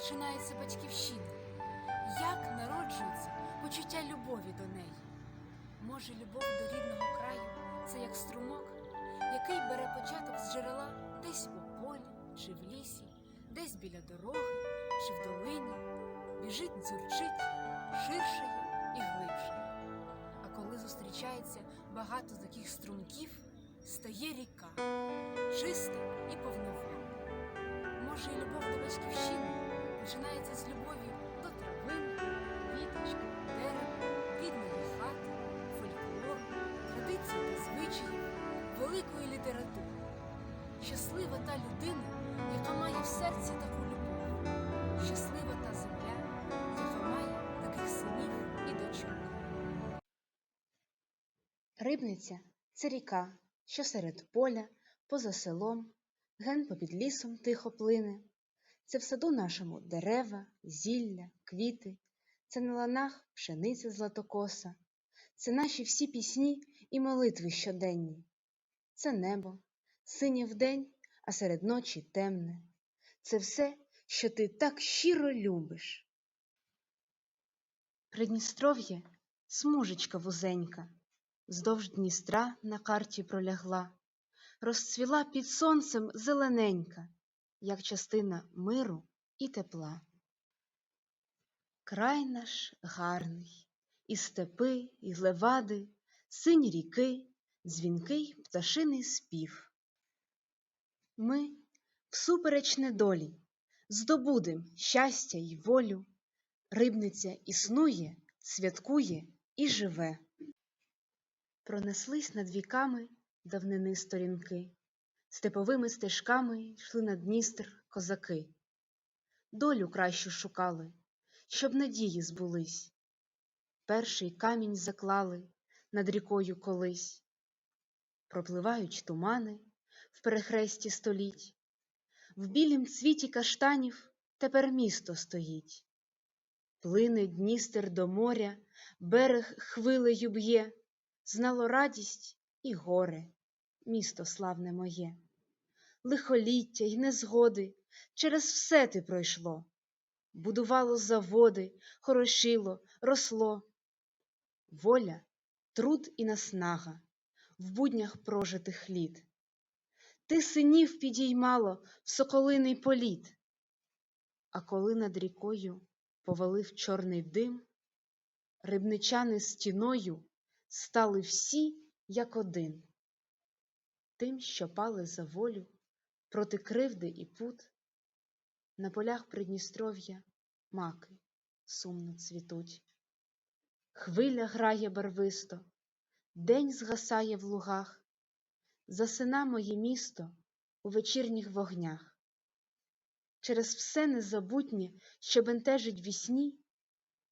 починається батьківщина? Як народжується почуття любові до неї? Може, любов до рідного краю це як струмок, який бере початок з джерела десь у полі чи в лісі, десь біля дороги чи в долині, біжить, дзюрчить, ширшає і глибшає. А коли зустрічається багато таких струмків, стає ріка, чиста і повноводна. Може, і любов до батьківщини починається з любові до травинки, віточки, дерева, рідної хати, фольклору, традицій та звичаїв, великої літератури. Щаслива та людина, яка має в серці таку любов. Щаслива та земля, яка має таких синів і дочок. Рибниця це ріка, що серед поля, поза селом, ген попід лісом тихо плине. Це в саду нашому дерева, зілля, квіти, це на ланах пшениця златокоса, це наші всі пісні і молитви щоденні. Це небо, синє вдень, а серед ночі темне. Це все, що ти так щиро любиш. Придністров'є смужечка вузенька, Вздовж Дністра на карті пролягла, розцвіла під сонцем зелененька, як частина миру і тепла. Край наш гарний, і степи, і левади, сині ріки, дзвінкий пташиний спів. Ми, всупереч недолі, здобудем щастя й волю, рибниця існує, святкує і живе. Пронеслись над віками давнини сторінки, степовими стежками йшли на Дністр козаки. Долю кращу шукали, щоб надії збулись. Перший камінь заклали над рікою колись. Пропливають тумани в перехресті століть, в білім цвіті каштанів тепер місто стоїть. Плине Дністер до моря, берег хвилею б'є, знало радість і горе, місто славне моє. Лихоліття й незгоди через все ти пройшло, будувало заводи, хорошило, росло. Воля, труд і наснага в буднях прожитих літ. Ти синів підіймало в соколиний політ. А коли над рікою повалив чорний дим, рибничани стіною стали всі як один. Тим, що пали за волю проти кривди і пут, на полях Придністров'я маки сумно цвітуть. Хвиля грає барвисто, день згасає в лугах, засина моє місто у вечірніх вогнях. Через все незабутнє, що бентежить вісні,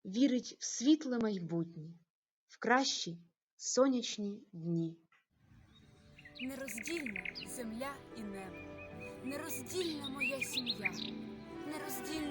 вірить в світле майбутнє, в кращі сонячні дні. Нероздільна земля і небо, нероздільна моя сім'я, нероздільна.